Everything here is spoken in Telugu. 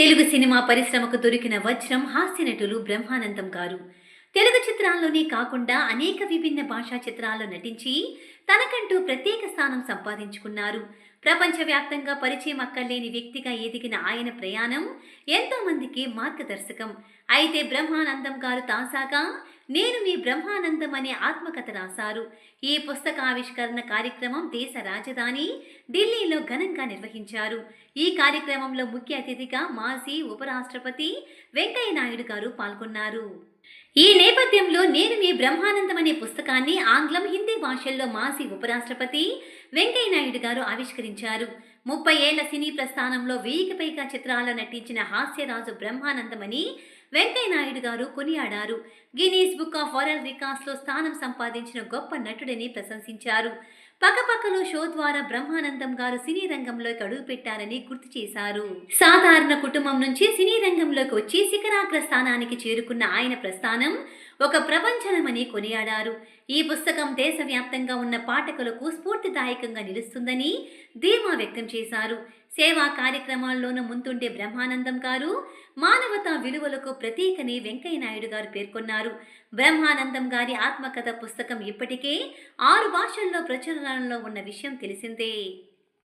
తెలుగు సినిమా పరిశ్రమకు దొరికిన వజ్రం హాస్య నటులు బ్రహ్మానందం గారు. తెలుగు చిత్రాల్లోనే కాకుండా అనేక విభిన్న భాషా చిత్రాల్లో నటించి తనకంటూ ప్రత్యేక స్థానం సంపాదించుకున్నారు. ప్రపంచవ్యాప్తంగా పరిచయం అక్కర్లేని వ్యక్తిగా ఎదిగిన ఆయన ప్రయాణం ఎంతోమందికి మార్గదర్శకం. అయితే బ్రహ్మానందం గారు తాజాగా నేను మీ బ్రహ్మానందం అనే ఆత్మకథ రాశారు. ఈ పుస్తకావిష్కరణ కార్యక్రమం దేశ రాజధాని ఢిల్లీలో ఘనంగా నిర్వహించారు. ఈ కార్యక్రమంలో ముఖ్య అతిథిగా మాజీ ఉపరాష్ట్రపతి వెంకయ్య నాయుడు గారు పాల్గొన్నారు. ఈ నేపథ్యంలో నేను మీ బ్రహ్మానందం అనే పుస్తకాన్ని ఆంగ్లం హిందీ భాషల్లో మాజీ ఉపరాష్ట్రపతి వెంకయ్య నాయుడు గారు ఆవిష్కరించారు. ముప్పై ఏళ్ళ సినీ ప్రస్థానంలో వెయ్యికి పైగా చిత్రాల్లో నటించిన హాస్యరాజు బ్రహ్మానందమని వెంకయ్య నాయుడు గారు కొనియాడారు. గినీస్ బుక్ ఆఫ్ వరల్డ్ రికార్డ్స్లో స్థానం సంపాదించిన గొప్ప నటుడని ప్రశంసించారు. పక్కపక్కలో షో ద్వారా బ్రహ్మానందం గారు సినీ రంగంలోకి అడుగుపెట్టారని గుర్తు చేశారు. సాధారణ కుటుంబం నుంచి సినీ రంగంలోకి వచ్చి శిఖరాగ్ర స్థానానికి చేరుకున్న ఆయన ప్రస్థానం ఒక ప్రపంచనమని కొనియాడారు. ఈ పుస్తకం దేశవ్యాప్తంగా ఉన్న పాఠకులకు స్ఫూర్తిదాయకంగా నిలుస్తుందని ధీమా వ్యక్తం చేశారు. సేవా కార్యక్రమాల్లోనూ ముందుండే బ్రహ్మానందం గారు మానవతా విలువలకు ప్రతీకని వెంకయ్య నాయుడు గారు పేర్కొన్నారు. బ్రహ్మానందం గారి ఆత్మకథ పుస్తకం ఇప్పటికే ఆరు భాషల్లో ప్రచురణలో ఉన్న విషయం తెలిసిందే.